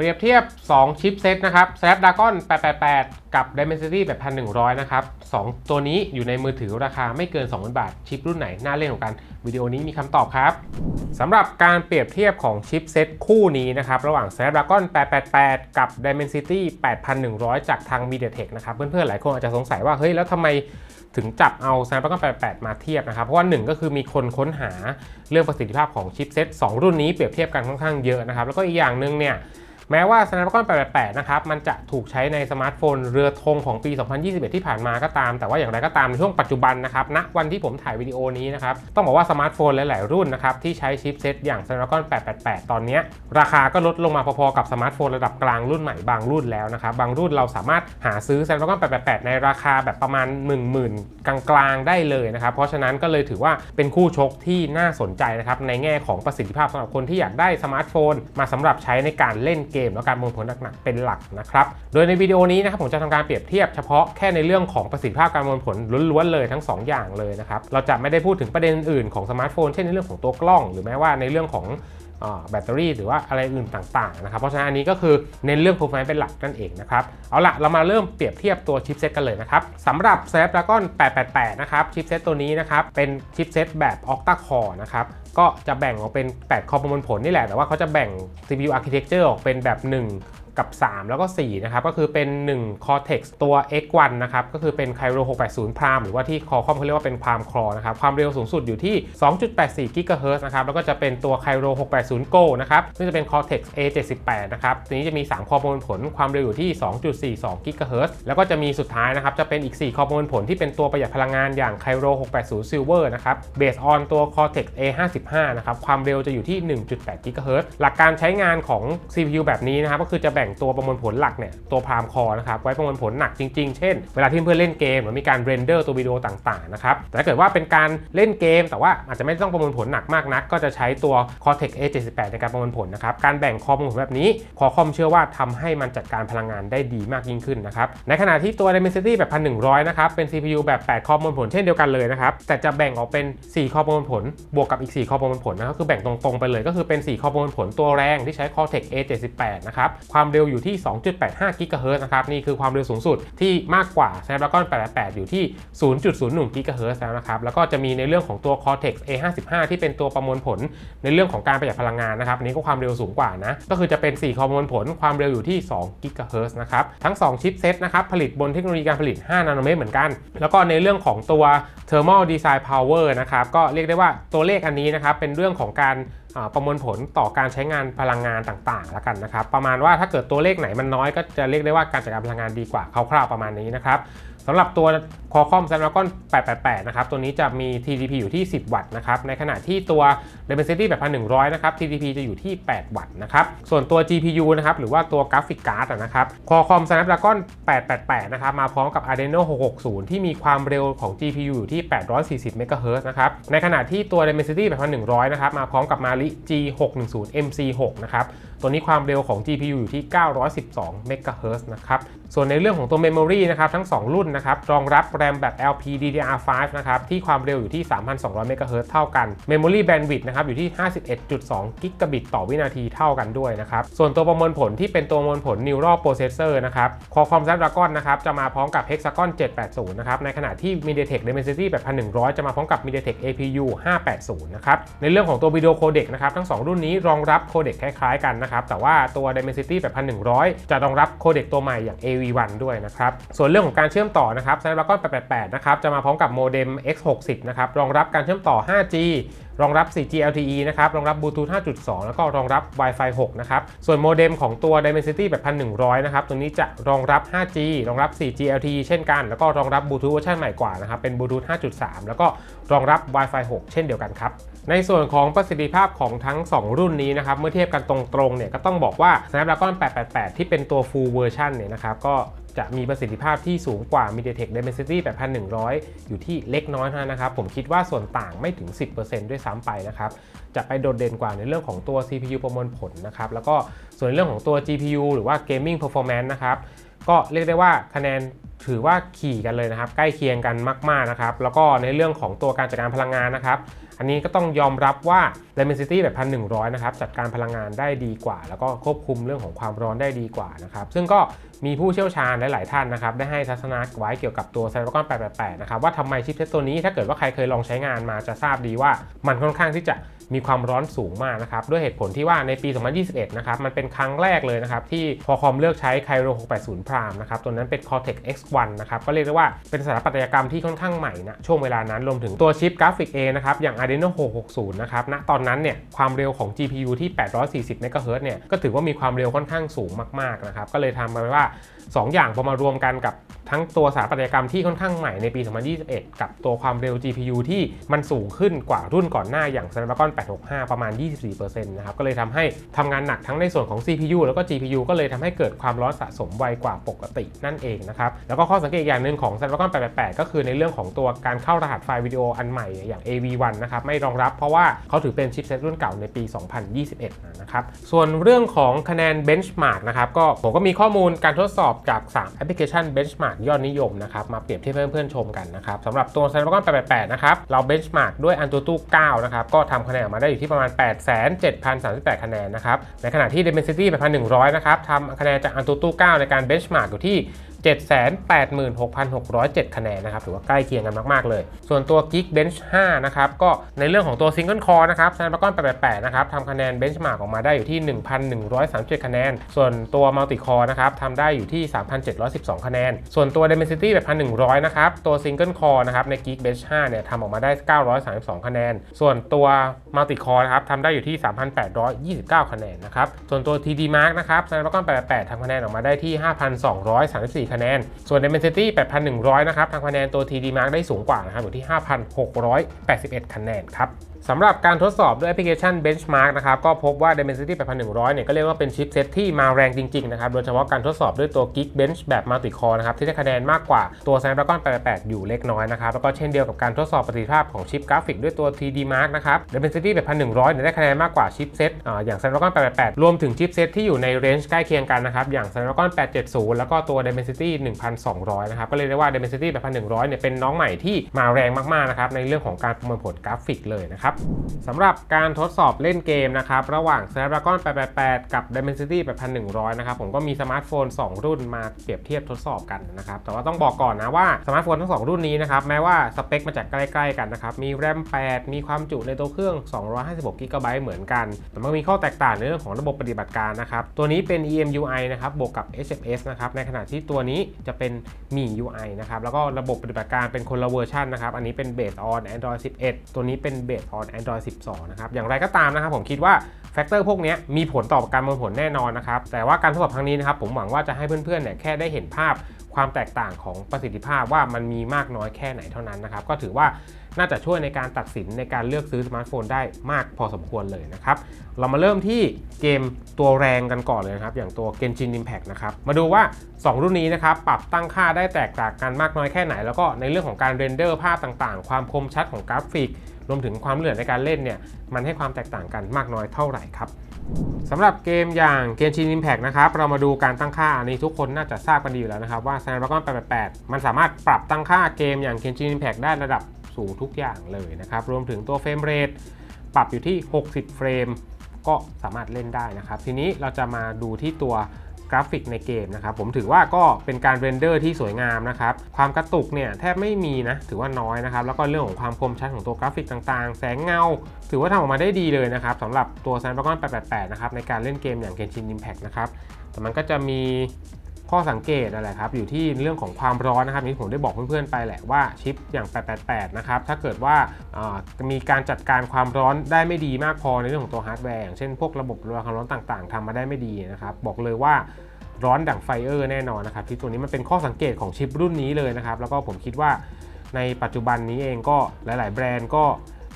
เปรียบเทียบ 2 ชิปเซตนะครับ Snapdragon 888 กับ Dimensity 8100 นะครับ 2 ตัวนี้อยู่ในมือถือราคาไม่เกิน 20,000 บาท ชิปรุ่นไหน น่าเล่นของกัน วิดีโอนี้มีคำตอบครับ สำหรับการเปรียบเทียบของชิปเซตคู่นี้นะครับ ระหว่าง Snapdragon 888 กับ Dimensity 8100 จากทาง MediaTek นะครับ เพื่อนๆ หลายคนอาจจะสงสัยว่า เฮ้ย แล้วทำไมถึงจับเอา Snapdragon 888มาเทียบนะครับ เพราะว่าหนึ่งก็คือมีคนค้นหาเรื่องประสิทธิภาพของชิปเซต2รุ่นนี้เปรียบเทียบกันค่อนข้างเยอะนะครับ แล้วก็อีกอย่างหนึ่งเนี่ย แม้ว่า Snapdragon 888 นะครับมันจะถูกใช้ในสมาร์ทโฟนเรือธงของปี 2021 ที่ผ่านมาก็ตาม แต่ว่าอย่างไรก็ตามในช่วงปัจจุบันนะครับณวันที่ผมถ่ายวิดีโอนี้นะครับต้องบอกว่าสมาร์ทโฟนหลาย ๆ รุ่นนะครับที่ใช้ชิปเซตอย่าง Snapdragon 888 ตอนนี้ ราคาก็ลดลงมาพอ ๆ กับสมาร์ทโฟนระดับกลางรุ่นใหม่บางรุ่นแล้วนะครับบางรุ่นเราสามารถหาซื้อ Snapdragon 888 ในราคาแบบประมาณ 10,000 กลาง ๆ ได้เลยนะครับเพราะฉะนั้นก็เลยถือว่าเป็นคู่ชกที่น่าสนใจนะครับในแง่ของประสิทธิภาพสำหรับคนที่อยากได้สมาร์ทโฟนมาสำหรับใช้ในการเล่นเกมและการประมวลผลหนักๆเป็นหลักนะครับ โดยในวิดีโอนี้นะครับผมจะทำการเปรียบเทียบเฉพาะแค่ในเรื่องของประสิทธิภาพการประมวลผลล้วนๆเลยทั้ง 2 อย่างเลยนะครับ เราจะไม่ได้พูดถึงประเด็นอื่นของสมาร์ทโฟน เช่นในเรื่องของตัวกล้อง หรือแม้ว่าในเรื่องของ แบตเตอรี่หรือว่าอะไรอื่นต่างๆนะครับเพราะฉะนั้นอันนี้ก็คือเน้นเรื่อง performance เป็นหลักนั่นเองนะครับเอาละเรามาเริ่มเปรียบเทียบตัวชิปเซตกันเลยนะครับสำหรับ Snapdragon 888 นะครับชิปเซตตัวนี้นะครับเป็นชิปเซตแบบ octa core นะครับก็จะแบ่งออกเป็น 8 คอประมวลผลนี่แหละแต่ว่าเขาจะแบ่ง CPU architecture ออกเป็นแบบ 1กับ 3 แล้วก็ 4 นะครับ ก็คือเป็น 1 Cortex ตัว X1 นะครับ ก็คือเป็น Kryo 680 Prime หรือว่าที่คอคอมเขาเรียกว่าเป็น Prime Core นะครับ ความเร็วสูงสุดอยู่ที่ 2.84 GHz นะครับ แล้วก็จะเป็นตัว Kryo 680 Go นะครับ ซึ่งจะเป็น Cortex A78 นะครับตัวนี้จะมี 3 คอประมวลผล ความเร็วอยู่ที่ 2.42 GHz แล้วก็จะมีสุดท้ายนะครับ จะเป็นอีก 4 คอประมวลผลที่เป็นตัวประหยัดพลังงานอย่าง Kryo 680 Silver นะครับ Based on ตัว Cortex A55 นะครับ ความเร็วจะอยู่ที่ 1.8 GHz หลักการใช้งานของ CPU แบบนี้นะครับ ก็คือจะแบ่งตัวประมวลผลหลักเนี่ยตัว Prime Core นะครับไว้ประมวลผลหนักจริงๆ เช่น เวลาที่เพื่อนเล่นเกมหรือมีการเรนเดอร์ตัววิดีโอต่างๆนะครับแต่ถ้าเกิดว่าเป็นการเล่นเกม แต่ว่าอาจจะไม่ต้องประมวลผลหนักมากนัก ก็จะใช้ตัว Cortex A78 ในการประมวลผลนะครับการแบ่งคอประมวลผลแบบนี้คอคอมเชื่อว่าทำให้มันจัดการพลังงานได้ดีมากยิ่งขึ้นนะครับในขณะที่ตัว Dimensity แบบ 1100 นะครับเป็น CPU แบบ 8 คอประมวลผลเช่นเดียวกันเลยนะครับแต่จะแบ่งออกเป็น 4 คอประมวลผล บวกกับอีก 4 คอประมวลผลนะครับคือแบ่งตรงๆไปเลยก็คือเป็น 4 คอประมวลผลตัวแรงที่ใช้ Cortex A78 นะครับความเร็วอยู่ที่ 2.85 GHz นะครับนี่คือความเร็วสูงสุดที่มากกว่า Snapdragon 888 อยู่ที่ 0.01 GHz แล้วนะครับแล้วก็จะมีในเรื่องของตัว Cortex A55 ที่เป็นตัวประมวลผลในเรื่องของการประหยัดพลังงานนะครับอันนี้ก็ความเร็วสูงกว่านะก็คือจะเป็น 4 คอประมวลผลความเร็วอยู่ที่2 GHz นะครับ ทั้ง 2 ชิปเซตนะครับ ผลิตบนเทคโนโลยีการผลิต 5 นาโนเมตรเหมือนกัน แล้วก็ในเรื่องของตัว thermal design power นะครับ ก็เรียกได้ว่าตัวเลขอันนี้นะครับ เป็นเรื่องของการ ประมวลผลต่อการใช้งานพลังงานต่างๆแล้วกันนะครับ ประมาณว่าถ้าเกิดตัวเลขไหนมันน้อยก็จะเรียกได้ว่าการจัดการพลังงานดีกว่าคร่าวๆประมาณนี้นะครับ สำหรับตัว Qualcomm Snapdragon 888 นะครับ ตัวนี้จะมี TDP อยู่ที่ 10 วัตต์นะครับ ในขณะที่ตัว Dimensity แบบ1100 นะครับ TDP จะอยู่ที่ 8 วัตต์นะครับ ส่วนตัว GPU นะครับ หรือว่าตัวกราฟิกการ์ดนะครับ Qualcomm Snapdragon 888 นะครับ มาพร้อมกับ Adreno 660 ที่มีความเร็วของ GPU อยู่ที่ 840 MHz นะครับ ในขณะที่ตัว Dimensity แบบ1100 นะครับ มาพร้อมกับ Mali G610 MC6 นะครับ ตัวนี้ความเร็วของ GPU อยู่ที่ 912 MHz นะครับ ส่วนในเรื่องของตัว Memory นะครับทั้ง 2 รุ่นนะครับรองรับ RAM แบบ LPDDR5 นะครับที่ความเร็วอยู่ที่ 3,200 MHz เท่ากัน Memory Bandwidth นะครับอยู่ที่ 51.2 Gigabit ต่อวินาทีเท่ากันด้วยนะครับ ส่วนตัวประมวลผลที่เป็นตัวประมวลผล Neural Processor นะครับ Qualcomm Snapdragon นะครับจะมาพร้อมกับ Hexagon 780 นะครับในขณะที่ MediaTek Dimensity แบบ1100 จะมาพร้อมกับ MediaTek APU 580 นะครับในเรื่องของตัววิดีโอโคเด็กนะครับทั้ง 2 รุ่นนี้รองรับโคเดกคล้ายๆกันนะครับ แต่ว่าตัว Dimensity แบบ1100 จะรองรับโคเด็กตัวใหม่อย่าง AV1 ด้วยนะครับ ส่วนเรื่องของการเชื่อมต่อนะครับ Snapdragon 888 นะครับ จะมาพร้อมกับโมเด็ม X60 นะครับ รองรับการเชื่อมต่อ 5G รองรับ 4G LTE นะครับ รองรับ Bluetooth 5.2 แล้วก็รองรับ Wi-Fi 6 นะครับ ส่วนโมเด็มของตัว Dimensity แบบ 1100 นะครับ ตัวนี้จะรองรับ 5G รองรับ 4G LTE เช่นกัน แล้วก็รองรับ Bluetooth เวอร์ชันใหม่กว่านะครับ เป็น Bluetooth 5.3 แล้วก็รองรับ Wi-Fi 6 เช่นเดียวกันครับในส่วนของประสิทธิภาพของทั้ง 2 รุ่นนี้นะครับ เมื่อเทียบกันตรงๆเนี่ยก็ต้องบอกว่า Snapdragon 888 ที่เป็นตัว full version เนี่ยนะครับก็ จะมีประสิทธิภาพที่สูงกว่า MediaTek Dimensity แบบ1100 อยู่ที่เล็กน้อยเท่านั้นนะครับ ผมคิดว่าส่วนต่างไม่ถึง 10%ด้วยซ้ำไปนะครับ จะไปโดดเด่นกว่าในเรื่องของตัว CPU ประมวลผลนะครับ แล้วก็ส่วนในเรื่องของตัว GPU หรือว่า Gaming Performance นะครับ ก็เรียกได้ว่าคะแนนถือว่าขี่กันเลยนะครับ ใกล้เคียงกันมาก ๆ นะครับ แล้วก็ในเรื่องของตัวการจัดการพลังงานนะครับ อันนี้ก็ต้องยอมรับว่า Dimensity แบบ 1100 นะครับ จัดการพลังงานได้ดีกว่า แล้วก็ควบคุมเรื่องของความร้อนได้ดีกว่านะครับ ซึ่งก็มีผู้เชี่ยวชาญหลาย ๆ ท่านนะครับ ได้ให้ทัศนะไว้เกี่ยวกับตัว Snapdragon 888 นะครับ ว่าทำไมชิปเซตตัวนี้ถ้าเกิดว่าใครเคยลองใช้งานมาจะทราบดีว่ามันค่อนข้างที่จะ มีความร้อนสูงมากนะครับ ด้วยเหตุผลที่ว่าในปี 2021 นะครับ มันเป็นครั้งแรกเลยนะครับ ที่พอคอมเลือกใช้ Kryo 680 Prime นะครับ ตัวนั้นเป็น Cortex X1 นะครับ ก็เรียกได้ว่าเป็นสถาปัตยกรรมที่ค่อนข้างใหม่นะช่วงเวลานั้นรวมถึงตัวชิปกราฟิกเอนะครับ อย่าง Adreno 660 นะครับณตอนนั้นเนี่ยความเร็วของ GPU ที่ 840 MHz เนี่ยก็ถือว่ามีความเร็วค่อนข้างสูงมากๆนะครับก็เลยทำไปว่า 2ออย่างพอมารวมกันกับทั้งตัวสถาปัตยกรรมที่ค่อนข้างใหม่ในปี 2021 กับตัวความเร็ว GPU ที่มันสูงขึ้นกว่ารุ่นก่อนหน้าอย่าง Snapdragon 865 ประมาณ 24%นะครับ ก็เลยทำให้ทำงานหนักทั้งในส่วนของ CPU แล้วก็ GPU ก็เลยทำให้เกิดความร้อนสะสมไวกว่าปกตินั่นเองนะครับ แล้วก็ข้อสังเกตอย่างหนึ่งของ Snapdragon 888 ก็คือในเรื่องของตัวการเข้ารหัสไฟล์วิดีโออันใหม่อย่าง AV1 นะครับไม่รองรับเพราะว่าเขาถือเป็นชิปเซตรุ่นเก่าในปี 2021 นะครับ ส่วนเรื่องของคะแนน Benchmark นะครับก็ผมก็มีข้อมูลการทดสอบจาก 3 แอปพลิเคชัน Benchmark ยอดนิยมนะครับมาเปรียบเทียบให้เพื่อนๆชมกันนะครับสำหรับตัว Snapdragon 888 นะครับ เรา Benchmark ด้วย Antutu 9 นะครับ ก็ทำคะแนนออกมาได้อยู่ที่ประมาณ 8,7,038 คะแนนนะครับ ในขณะที่ Dimensity 8,100 นะครับทำคะแนนจาก Antutu 9 ในการ Benchmark อยู่ที่ 786,607 คะแนนนะครับถือว่าใกล้เคียงกันมาก ๆ เลย ส่วนตัว Geekbench 5 นะครับ ก็ในเรื่องของตัว Single Core นะครับ Snapdragon 888 นะครับทำคะแนน Benchmark ออกมาได้อยู่ที่ 1,137 คะแนน ส่วนตัว Multi Core นะครับทำได้อยู่ที่ 3,712 คะแนน ส่วนตัว Dimensity แบบ1,100 นะครับ ตัว Single Core นะครับใน Geekbench 5 เนี่ยทำออกมาได้ 932 คะแนน ส่วนตัว Multi Core นะครับทำได้อยู่ที่ 3,829 คะแนนนะครับส่วนตัว TD Mark นะครับ Snapdragon 888ทำคะแนนออกมาได้ที่ 5,234คะแนน ส่วน Dimensity 8,100 นะครับทางคะแนนตัว TD Mark ได้สูงกว่านะครับอยู่ที่ 5,681 คะแนนครับ สำหรับการทดสอบด้วยแอปพลิเคชัน Benchmark นะครับก็พบว่า Dimensity 8100 เนี่ยก็เรียกว่าเป็นชิปเซตที่มาแรงจริงๆนะครับโดยเฉพาะการทดสอบด้วยตัว Geekbench แบบ Multi Core นะครับที่ได้คะแนนมากกว่าตัว Snapdragon 888อยู่เล็กน้อยนะครับแล้วก็เช่นเดียวกับการทดสอบประสิทธิภาพของชิปกราฟิกด้วยตัว TD Mark นะครับ Dimensity 8100 เนี่ยได้คะแนนมากกว่าชิปเซตออย่าง Snapdragon 888 รวมถึงชิปเซตที่อยู่ในเรนจ์ใกล้เคียงกันนะครับอย่าง Snapdragon 870 แล้วก็ตัว Dimensity 1200 นะครับก็เลยกได้ว่า Dimensity 8100 เนี่ยเป็นน้องใหม่ที่มาแรงมากๆนะครับในเรื่องของการประมวลผลกราฟิกเลยนะครับสำหรับการทดสอบเล่นเกมนะครับระหว่าง Snapdragon 888 กับ Dimensity 8100 นะครับผมก็มีสมาร์ทโฟน 2 รุ่นมาเปรียบเทียบทดสอบกันนะครับแต่ว่าต้องบอกก่อนนะว่าสมาร์ทโฟนทั้ง 2 รุ่นนี้นะครับแม้ว่าสเปคมาจากใกล้ ๆ กันนะครับมี RAM 8 มีความจุในตัวเครื่อง 256 g b เหมือนกัน แต่มันมีข้อแตกต่างในเรื่องของระบบปฏิบัติการนะครับตัวนี้เป็น EMUI นะครับบวกกับ HFS นะครับในขณะที่ตัวนี้จะเป็น Mi UI นะครับแล้วก็ระบบปฏิบัติการเป็นคนละเวอร์ชันนะครับอันนี้เป็น based on Android 11 ตัวนี้เป็น based on Android 12 นะครับ อย่างไรก็ตามนะครับผมคิดว่าแฟกเตอร์พวกนี้มีผลต่อการประมวลผลแน่นอนนะครับ แต่ว่าการทดสอบครั้งนี้นะครับ ผมหวังว่าจะให้เพื่อนๆเนี่ยแค่ได้เห็นภาพความแตกต่างของประสิทธิภาพว่ามันมีมากน้อยแค่ไหนเท่านั้นนะครับ ก็ถือว่าน่าจะช่วยในการตัดสินในการเลือกซื้อสมาร์ทโฟนได้มากพอสมควรเลยนะครับ เรามาเริ่มที่เกมตัวแรงกันก่อนเลยครับ อย่างตัว Genshin Impact นะครับ มาดูว่า 2 รุ่นนี้นะครับ ปรับตั้งค่าได้แตกต่างกันมากน้อยแค่ไหน แล้วก็ในเรื่องของการเรนเดอร์ภาพต่างๆ ความคมชัดของกราฟิก รวมถึงความเหลื่อมในการเล่นเนี่ยมันให้ความแตกต่างกันมากน้อยเท่าไหร่ครับสำหรับเกมอย่าง Genshin Impact นะครับเรามาดูการตั้งค่าอันนี้ทุกคนน่าจะทราบกันดีอยู่แล้วนะครับว่า Snapdragon 888 มันสามารถปรับตั้งค่าเกมอย่าง Genshin Impact ได้ระดับสูงทุกอย่างเลยนะครับรวมถึงตัวเฟรมเรทปรับอยู่ที่ 60 เฟรมก็สามารถเล่นได้นะครับ ทีนี้เราจะมาดูที่ตัว กราฟิกในเกมนะครับผมถือว่าก็เป็นการเรนเดอร์ที่สวยงามนะครับความกระตุกเนี่ยแทบไม่มีนะถือว่าน้อยนะครับแล้วก็เรื่องของความคมชัดของตัวกราฟิกต่างๆ แสงเงา ถือว่าทำออกมาได้ดีเลยนะครับสำหรับตัว Snapdragon 888 นะครับในการเล่นเกมอย่าง Genshin Impact นะครับแต่มันก็จะมี ข้อสังเกตอะไรครับอยู่ที่เรื่องของความร้อนนะครับนี่ผมได้บอกเพื่อนๆไปแหละว่าชิปอย่าง 888 นะครับถ้าเกิดว่าอ่ามีการจัดการความร้อนได้ไม่ดีมากพอในเรื่องของตัวฮาร์ดแวร์อย่างเช่นพวกระบบระบายความร้อนต่างๆทำมาได้ไม่ดีนะครับบอกเลยว่าร้อนดั่งไฟเออร์แน่นอนนะครับที่ตัวนี้มันเป็นข้อสังเกตของชิปรุ่นนี้เลยนะครับแล้วก็ผมคิดว่าในปัจจุบันนี้เองก็หลาย ๆ แบรนด์ก็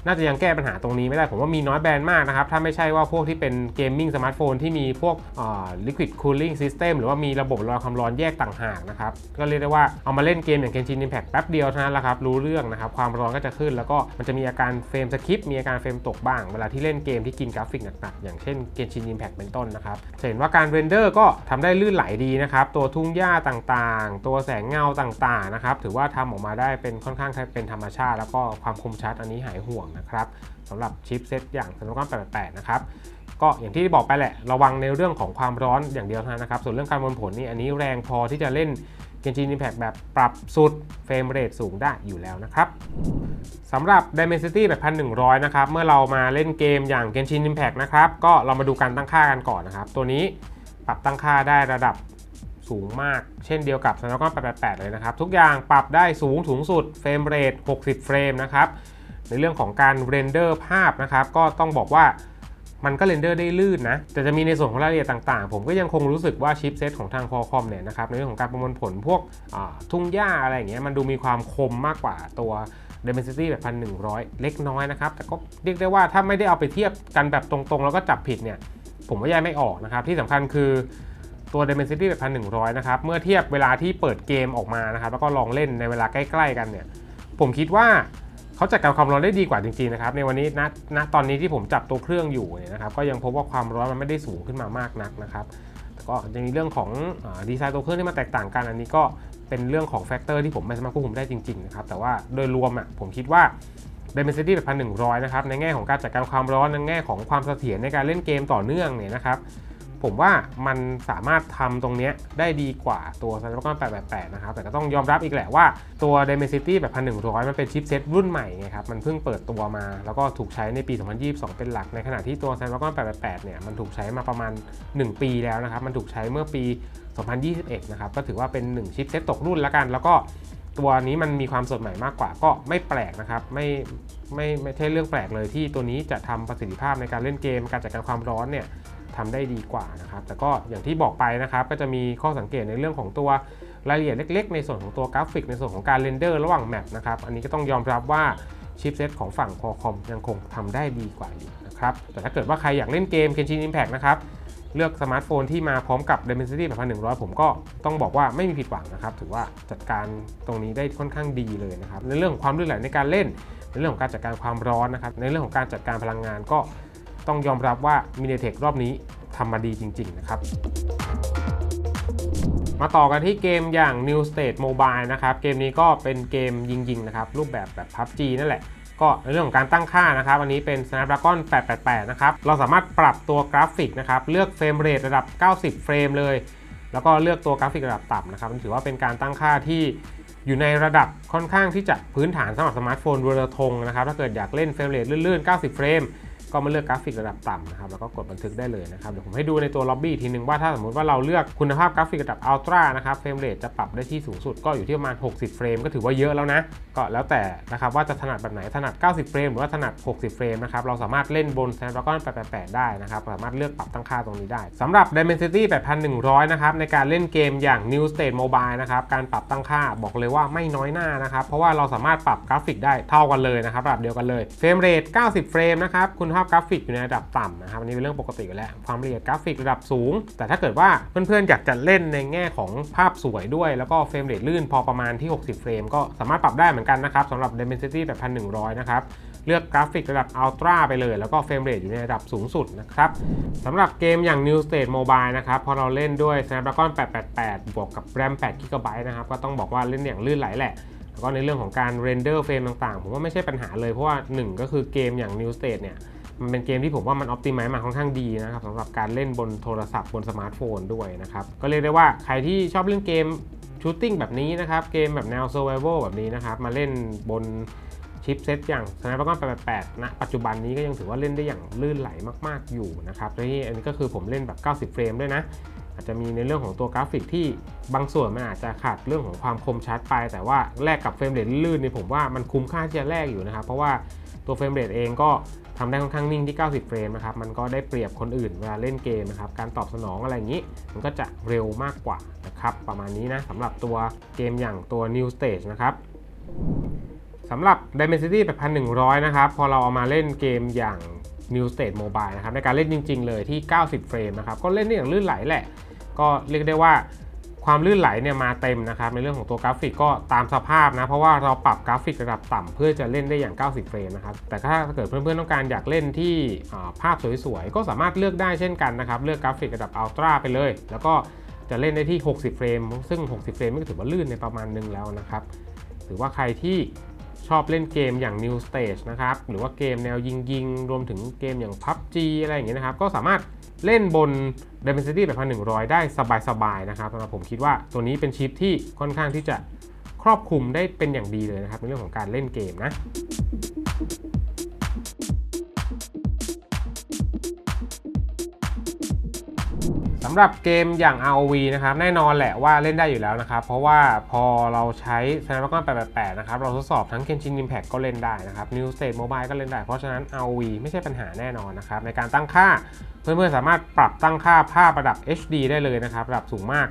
น่าจะยังแก้ปัญหาตรงนี้ไม่ได้ ผมว่ามีน้อยแบรนด์มากนะครับ ถ้าไม่ใช่ว่าพวกที่เป็นเกมมิ่งสมาร์ทโฟนที่มีพวกอ่า liquid cooling system หรือว่ามีระบบระบายความร้อนแยกต่างหากนะครับ ก็เรียกได้ว่าเอามาเล่นเกมอย่าง Genshin Impact แป๊บเดียวเท่านั้นแหละครับ รู้เรื่องนะครับ ความร้อนก็จะขึ้น แล้วก็มันจะมีอาการเฟรมสคิป มีอาการเฟรมตกบ้าง เวลาที่เล่นเกมที่กินกราฟิกหนักๆ อย่างเช่น Genshin Impact เป็นต้นนะครับ จะเห็นว่าการเรนเดอร์ก็ทำได้ลื่นไหลดีนะครับ ตัวทุ่งหญ้าต่างๆ ตัวแสงเงาต่างๆ นะครับ ถือว่าทำออกมาได้เป็นค่อนข้างเป็นธรรมชาติ แล้วก็ความคมชัดอันนี้หายห่วงนะครับสำหรับชิปเซตอย่าง Snapdragon 888 นะครับก็อย่างที่บอกไปแหละระวังในเรื่องของความร้อนอย่างเดียวเท่านั้นนะครับ ส่วนเรื่องการวลผลนี่อันนี้แรงพอที่จะเล่น Genshin Impact แบบปรับสุดเฟรมเรทสูงได้อยู่แล้วนะครับสำหรับ Dimensity แบบ1100 นะครับ เมื่อเรามาเล่นเกมอย่าง Genshin Impact นะครับ ก็เรามาดูการตั้งค่ากันก่อนนะครับ ตัวนี้ปรับตั้งค่าได้ระดับสูงมาก เช่นเดียวกับ Snapdragon 888 เลยนะครับ ทุกอย่างปรับได้สูงสูงสุดเฟรมเรท60 เฟรมนะครับ ในเรื่องของการเรนเดอร์ภาพนะครับก็ต้องบอกว่ามันก็เรนเดอร์ได้ลื่นนะ แต่จะมีในส่วนของรายละเอียดต่างๆ ผมก็ยังคงรู้สึกว่าชิปเซตของทาง Qualcomm เนี่ยนะครับในเรื่องของการประมวลผลพวกทุ่งหญ้าอะไรอย่างเงี้ยมันดูมีความคมมากกว่าตัว Dimensity แบบ 1100 เล็กน้อยนะครับ แต่ก็เรียกได้ว่าถ้าไม่ได้เอาไปเทียบกันแบบตรงๆ แล้วก็จับผิดเนี่ย ผมว่าแยกไม่ออกนะครับ ที่สำคัญคือตัว Dimensity แบบ 1100 นะครับ เมื่อเทียบเวลาที่เปิดเกมออกมานะครับ แล้วก็ลองเล่นในเวลาใกล้ ๆ กันเนี่ย ผมคิดว่า เขาจัดการความร้อนได้ดีกว่าจริงๆนะครับในวันนี้ณณตอนนี้ที่ผมจับตัวเครื่องอยู่เนี่ยนะครับก็ยังพบว่าความร้อนมันไม่ได้สูงขึ้นมามากนักนะครับแต่ก็ยังมีเรื่องของดีไซน์ตัวเครื่องที่มันแตกต่างกันอันนี้ก็เป็นเรื่องของแฟกเตอร์ที่ผมไม่สามารถควบคุมได้จริงๆนะครับแต่ว่าโดยรวมอะผมคิดว่า Dimensity แบบ1,100 นะครับในแง่ของการจัดการความร้อนในแง่ของความเสถียรในการเล่นเกมต่อเนื่องเนี่ยนะครับ ผมว่ามันสามารถทำตรงนี้ได้ดีกว่าตัว Snapdragon 888 นะครับ แต่ก็ต้องยอมรับอีกแหละว่าตัว Dimensity แบบ1100 มันเป็นชิปเซ็ตรุ่นใหม่ไงครับ มันเพิ่งเปิดตัวมา แล้วก็ถูกใช้ในปี 2022 เป็นหลัก ในขณะที่ตัว Snapdragon 888 เนี่ย มันถูกใช้มาประมาณ 1 ปีแล้วนะครับ มันถูกใช้เมื่อปี 2021 นะครับ ก็ถือว่าเป็น 1 ชิปเซ็ตตกรุ่นแล้วกัน แล้วก็ตัวนี้มันมีความสดใหม่มากกว่าก็ไม่แปลกนะครับ ไม่ไม่ไม่ใช่เรื่องแปลกเลยที่ตัวนี้จะทำประสิทธิภาพในการเล่นเกม การจัดการความร้อนเนี่ย ทำได้ดีกว่านะครับ แต่ก็อย่างที่บอกไปนะครับ ก็จะมีข้อสังเกตในเรื่องของตัวรายละเอียดเล็ก ๆ ในส่วนของตัวกราฟิก ในส่วนของการเรนเดอร์ระหว่างแมปนะครับ อันนี้ก็ต้องยอมรับว่าชิปเซตของฝั่ง Qualcomm ยังคงทำได้ดีกว่าอยู่นะครับ แต่ถ้าเกิดว่าใครอยากเล่นเกม Genshin Impact นะครับ เลือกสมาร์ทโฟนที่มาพร้อมกับ Dimensity แบบ1,100 ผมก็ต้องบอกว่าไม่มีผิดหวังนะครับ ถือว่าจัดการตรงนี้ได้ค่อนข้างดีเลยนะครับ ในเรื่องของความลื่นไหลในการเล่น ในเรื่องของการจัดการความร้อนนะครับ ในเรื่องของการจัดการพลังงานก็ ต้องยอมรับว่า MediaTek รอบนี้ทำมาดีจริง ๆ นะครับ มาต่อกันที่เกมอย่าง New State Mobile นะครับ เกมนี้ก็เป็นเกมยิง ๆ นะครับ รูปแบบแบบ PUBG นั่นแหละก็ในเรื่องของการตั้งค่านะครับ อันนี้เป็น Snapdragon 888 นะครับ เราสามารถปรับตัวกราฟิกนะครับ เลือกเฟรมเรทระดับ 90 เฟรมเลย แล้วก็เลือกตัวกราฟิกระดับต่ำนะครับมันถือว่าเป็นการตั้งค่าที่อยู่ในระดับค่อนข้างที่จะพื้นฐานสำหรับสมาร์ทโฟนเรือธงนะครับ ถ้าเกิดอยากเล่นเฟรมเรทลื่นๆ 90 เฟรม ก็มาเลือกกราฟิกระดับต่ำนะครับแล้วก็กดบันทึกได้เลยนะครับเดี๋ยวผมให้ดูในตัวล็อบบี้ทีนึงว่าถ้าสมมติว่าเราเลือกคุณภาพกราฟิกระดับอัลตร้านะครับเฟรมเรทจะปรับได้ที่สูงสุดก็อยู่ที่ประมาณ 60 เฟรมก็ถือว่าเยอะแล้วนะก็แล้วแต่นะครับว่าจะถนัดแบบไหนถนัด 90 เฟรมหรือว่าถนัด 60 เฟรมนะครับเราสามารถเล่นบน Snapdragon 888 ได้นะครับสามารถเลือกปรับตั้งค่าตรงนี้ได้สำหรับ Dimensity 8100 นะครับในการเล่นเกมอย่าง New State Mobile นะครับการปรับตั้งค่าบอกเลยว่าไม่น้อยหน้านะครับเพราะว่าเราสามารถปรับกราฟิกได้เท่ากันเลยนะครับระดับเดียวกันเลยเฟรมเรท90 เฟรมนะครับคุณภาพกราฟิกอยู่ในระดับต่ำนะครับอันนี้เป็นเรื่องปกติอยู่แล้ว ความละเอียดกราฟิกระดับสูง แต่ถ้าเกิดว่าเพื่อนๆอยากจะเล่นในแง่ของภาพสวยด้วย แล้วก็เฟรมเรทลื่นพอประมาณที่ 60 เฟรมก็สามารถปรับได้เหมือนกันนะครับสำหรับ Dimensity แบบ1100 นะครับเลือกกราฟิกระดับ Ultra ไปเลย แล้วก็เฟรมเรทอยู่ในระดับสูงสุดนะครับสำหรับเกมอย่าง New State Mobile นะครับ พอเราเล่นด้วย Snapdragon 888 บวกกับ RAM 8 GB นะครับ ก็ต้องบอกว่าเล่นอย่างลื่นไหลแหละ แล้วก็ในเรื่องของการเรนเดอร์เฟรมต่างๆ ผมว่าไม่ใช่ปัญหาเลย เพราะว่าหนึ่งก็คือเกมอย่าง New State เนี่ย มันเป็นเกมที่ผมว่ามันออ t ติ i z e มาค่อนข้างดีนะครับสำหรับการเล่นบนโทรศัพท์บนสมาร์ทโฟนด้วยนะครับก็เรียกได้ว่าใครที่ชอบเล่นเกมชูตติ้งแบบนี้นะครับเกมแบบแนว Survival แบบนี้นะครับมาเล่นบนชิปเซตอย่าง Snapdragon 888ณปัจจุบันนี้ก็ยังถือว่าเล่นได้อย่างลื่นไหลมาก ๆอยู่นะครับและนี่อันนี้ก็คือผมเล่นแบบ 90 เฟรมด้วยนะอาจจะมีในเรื่องของตัวกราฟิกที่บางส่วนมันอาจจะขาดเรื่องของความคมชัดไป แต่ว่าแลกกับเฟรมเรทลื่นๆนี่ผมว่ามันคุ้มค่าที่จะแลกอยู่นะครับ เพราะว่าตัวเฟรมเรทเองก็ ทำได้ค่อนข้างนิ่งที่ 90 เฟรมนะครับมันก็ได้เปรียบคนอื่นเวลาเล่นเกมนะครับการตอบสนองอะไรอย่างนี้ มันก็จะเร็วมากกว่านะครับประมาณนี้นะสำหรับตัวเกมอย่างตัว New Stage นะครับสำหรับ Dimensity 8100 นะครับ พอเราเอามาเล่นเกมอย่าง New State Mobile นะครับในการเล่นจริง ๆ เลยที่ 90 เฟรมนะครับ ก็เล่นได้อย่างลื่นไหลแหละ ก็เรียกได้ว่า ความลื่นไหลเนี่ยมาเต็มนะครับในเรื่องของตัวกราฟิกก็ตามสภาพนะ เพราะว่าเราปรับกราฟิกระดับต่ำเพื่อจะเล่นได้อย่าง 90 เฟรมนะครับแต่ถ้าเกิดเพื่อนๆต้องการอยากเล่นที่ภาพสวยๆ ก็สามารถเลือกได้เช่นกันนะครับ เลือกกราฟิกระดับอัลตร้าไปเลย แล้วก็จะเล่นได้ที่ 60 เฟรม ซึ่ง 60 เฟรมก็ถือว่าลื่นในประมาณนึงแล้วนะครับ ถือว่าใครที่ ชอบเล่นเกมอย่าง New Stage นะครับ หรือว่าเกมแนวยิงยิงรวมถึงเกมอย่าง PUBG อะไรอย่างเงี้ยนะครับ ก็สามารถเล่นบน Dimensity 8100 ได้สบายๆนะครับสำหรับผมคิดว่าตัวนี้เป็นชิปที่ค่อนข้างที่จะครอบคลุมได้เป็นอย่างดีเลยนะครับในเรื่องของการเล่นเกมนะำหรับเกมอย่าง ROV นะครับแน่นอนแหละว่าเล่นได้อยู่แล้วนะครับ เพราะว่าพอเราใช้ Snapdragon 888 นะครับ เราทดสอบทั้ง Genshin Impact ก็เล่นได้นะครับ New State Mobile ก็เล่นได้ เพราะฉะนั้น ROV ไม่ใช่ปัญหาแน่นอนนะครับ ในการตั้งค่าเพื่อนๆสามารถปรับตั้งค่าภาพระดับ HD ได้เลยนะครับระดับสูงมาก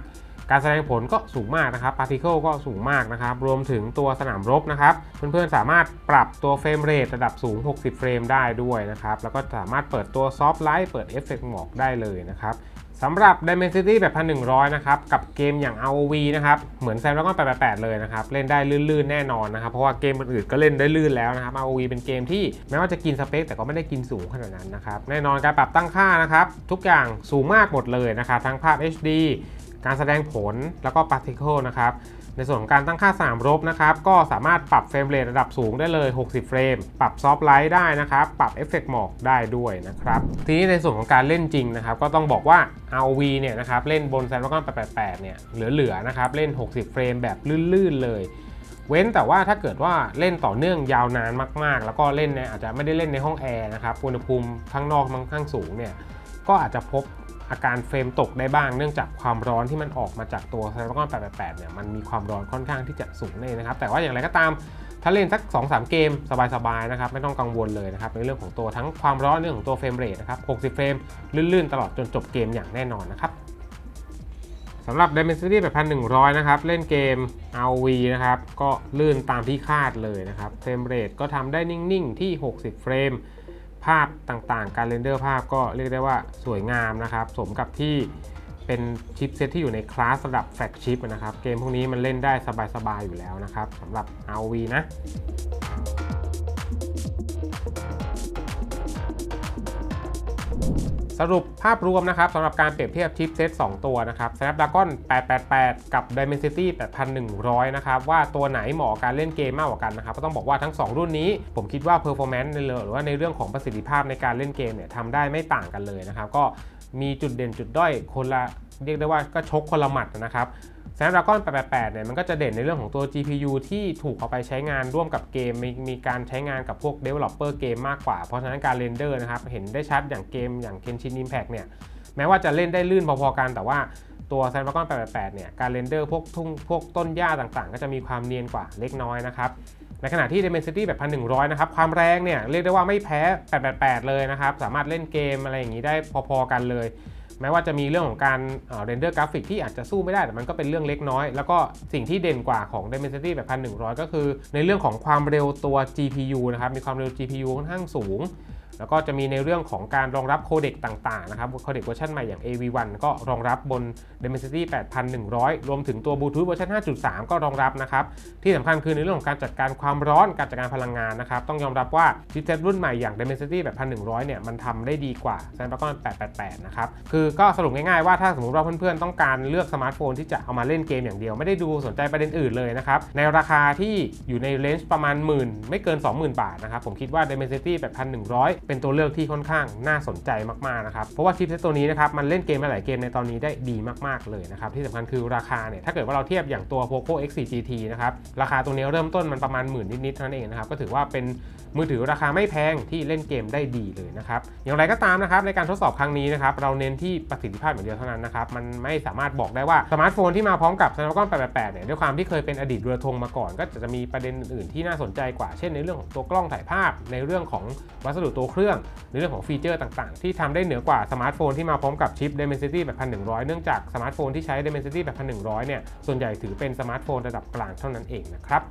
การแสดงผลก็สูงมากนะครับ Particle ก็สูงมากนะครับ รวมถึงตัวสนามรบนะครับ เพื่อนๆสามารถปรับตัวเฟรมเรทระดับสูง 60 เฟรมได้ด้วยนะครับ แล้วก็สามารถเปิดตัว Soft Light เปิด Effect Mode ได้เลยนะครับ สำหรับ Dimensity แบบ 1100 นะครับ กับเกมอย่าง ROV นะครับ เหมือนแซมแล้วก็888 เลยนะครับ เล่นได้ลื่นๆ แน่นอนนะครับ เพราะว่าเกมอื่นๆก็เล่นได้ลื่นแล้วนะครับ ROV เป็นเกมที่แม้ว่าจะกินสเปค แต่ก็ไม่ได้กินสูงขนาดนั้นนะครับ แน่นอนการปรับตั้งค่านะครับ ทุกอย่างสูงมากหมดเลยนะครับ ทั้งภาพ HD การแสดงผลแล้วก็ Particle นะครับ ในส่วนของการตั้งค่าสามรบนะครับก็สามารถปรับเฟรมเรทระดับสูงได้เลย 60 เฟรม ปรับซอฟต์ไลท์ได้นะครับปรับเอฟเฟกต์หมอกได้ด้วยนะครับทีนี้ในส่วนของการเล่นจริงนะครับก็ต้องบอกว่า ROV เนี่ยนะครับเล่นบน Snapdragon 888เนี่ยเหลือๆนะครับเล่น 60 เฟรมแบบลื่นๆเลยเว้นแต่ว่าถ้าเกิดว่าเล่นต่อเนื่องยาวนานมากๆ แล้วก็เล่นในอาจจะไม่ได้เล่นในห้องแอร์นะครับอุณหภูมิข้างนอกมันข้างสูงเนี่ยก็อาจจะพบ อาการเฟรมตกได้บ้าง เนื่องจากความร้อนที่มันออกมาจากตัว Snapdragon 888 เนี่ย มันมีความร้อนค่อนข้างที่จะสูงเลยนะครับ แต่ว่าอย่างไรก็ตาม ถ้าเล่นสัก 2-3 เกม สบายๆ นะครับ ไม่ต้องกังวลเลยนะครับ ในเรื่องของตัวทั้งความร้อนเรื่องของตัวเฟรมเรทนะครับ 60 เฟรมลื่นๆ ตลอดจนจบเกมอย่างแน่นอนนะครับสำหรับ Dimensity 8100 นะครับ เล่นเกม RV นะครับ ก็ลื่นตามที่คาดเลยนะครับ เฟรมเรทก็ทำได้นิ่ง ๆ ที่ 60 เฟรม ภาพต่างๆ การเรนเดอร์ภาพก็เรียกได้ว่าสวยงามนะครับ สมกับที่เป็นชิปเซตที่อยู่ในคลาสระดับแฟลกชิปนะครับ เกมพวกนี้มันเล่นได้สบายๆอยู่แล้วนะครับสำหรับ RV นะ สรุปภาพรวมนะครับสำหรับการเปรียบเทียบชิปเซต2ตัวนะครับ Snapdragon 888 กับ Dimensity 8100 นะครับ ว่าตัวไหนเหมาะการเล่นเกมมากกว่ากันนะครับ ก็ต้องบอกว่าทั้ง 2 รุ่นนี้ ผมคิดว่า performance ในเรือหรือว่าในเรื่องของประสิทธิภาพในการเล่นเกมเนี่ยทำได้ไม่ต่างกันเลยนะครับ ก็มีจุดเด่นจุดด้อยคนละเรียกได้ว่าก็ชกคนละหมัดนะครับ Snapdragon 888 เนี่ยมันก็จะเด่นในเรื่องของตัว GPU ที่ถูกเอาไปใช้งานร่วมกับเกม มีมีการใช้งานกับพวก Developer เกมมากกว่า เพราะฉะนั้นการเรนเดอร์นะครับ เห็นได้ชัดอย่างเกมอย่าง Genshin Impact เนี่ยแม้ว่าจะเล่นได้ลื่นพอๆกัน แต่ว่าตัว Snapdragon 888 เนี่ยการเรนเดอร์พวกทุ่งพวกต้นหญ้าต่างๆ ก็จะมีความเนียนกว่าเล็กน้อยนะครับในขณะที่ Dimensity แบบ1100 นะครับ ความแรงเนี่ยเรียกได้ว่าไม่แพ้ 888 เลยนะครับ สามารถเล่นเกมอะไรอย่างนี้ได้พอๆกันเลย แม้ว่าจะมีเรื่องของการเรนเดอร์กราฟิกที่อาจจะสู้ไม่ได้แต่มันก็เป็นเรื่องเล็กน้อย แล้วก็สิ่งที่เด่นกว่าของ Dimensity แบบ1100 ก็คือ ในเรื่องของความเร็วตัว GPU นะครับมีความเร็ว GPU ค่อนข้างสูง แล้วก็จะมีในเรื่องของการรองรับโคเด็กต่างๆนะครับโคเด็กเวอร์ชันใหม่อย่าง AV1 ก็รองรับบน Dimensity 8100 รวมถึงตัว Bluetooth เวอร์ชัน5.3 ก็รองรับนะครับที่สำคัญคือในเรื่องของการจัดการความร้อนการจัดการพลังงานนะครับต้องยอมรับว่าชิปเซตรุ่นใหม่อย่าง Dimensity แบบ1100 เนี่ยมันทำได้ดีกว่า Snapdragon 888 นะครับคือก็สรุปง่ายๆว่าถ้าสมมติว่าเพื่อนๆต้องการเลือกสมาร์ทโฟนที่จะเอามาเล่นเกมอย่างเดียวไม่ได้ดูสนใจประเด็นอื่นเลยนะครับในราคาที่อยู่ในเลนจ์ประมาณหมื่นไม่เกิน 20,000 บาทนะครับผมคิดว่า Dimensity แบบ1100เป็นตัวเลือกที่ค่อนข้างน่าสนใจมากๆนะครับเพราะว่าชิปเซตตัวนี้นะครับมันเล่นเกมหลายเกมในตอนนี้ได้ดีมากๆเลยนะครับที่สำคัญคือราคาเนี่ยถ้าเกิดว่าเราเทียบอย่างตัว Poco X4 GT นะครับราคาตัวนี้เริ่มต้นมันประมาณหมื่นนิดๆเท่านั้นเองนะครับก็ถือว่าเป็นมือถือราคาไม่แพงที่เล่นเกมได้ดีเลยนะครับอย่างไรก็ตามนะครับในการทดสอบครั้งนี้นะครับเราเน้นที่ประสิทธิภาพอย่างเดียวเท่านั้นนะครับมันไม่สามารถบอกได้ว่าสมาร์ทโฟนที่มาพร้อมกับ Snapdragon 888 เนี่ยด้วยความที่เคยเป็นอดีตเรือธงมาก่อน ก็จะมีประเด็นอื่นๆที่น่าสนใจกว่าเช่นในเรื่องของตัวกล้องถ่ายภาพ ในเรื่องของวัสดุตัวเครื่อง ในเรื่องของฟีเจอร์ต่างๆ ที่ทำได้เหนือกว่าสมาร์ทโฟนที่มาพร้อมกับชิป Dimensity แบบ1100 เนื่องจากสมาร์ทโฟนที่ใช้ Dimensity แบบ1100 เนี่ย ส่วนใหญ่ถือเป็นสมาร์ทโฟนระดับกลางเท่านั้นเองนะครับ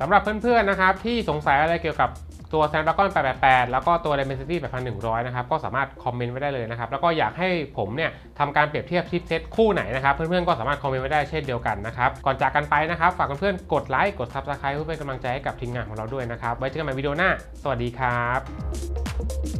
สำหรับเพื่อนๆนะครับที่สงสัยอะไรเกี่ยวกับตัว Snapdragon 888 แล้วก็ตัว Dimensity แบบ1100 นะครับ ก็สามารถคอมเมนต์ไว้ได้เลยนะครับ แล้วก็อยากให้ผมเนี่ยทำการเปรียบเทียบชิปเซตคู่ไหนนะครับ เพื่อนๆ ก็สามารถคอมเมนต์ไว้ได้เช่นเดียวกันนะครับ ก่อนจากกันไปนะครับ ฝากเพื่อนๆ กดไลค์ กด Subscribe เพื่อเป็นกำลังใจให้กับทีมงานของเราด้วยนะครับ ไว้เจอกันใหม่วิดีโอหน้า สวัสดีครับ Thank you.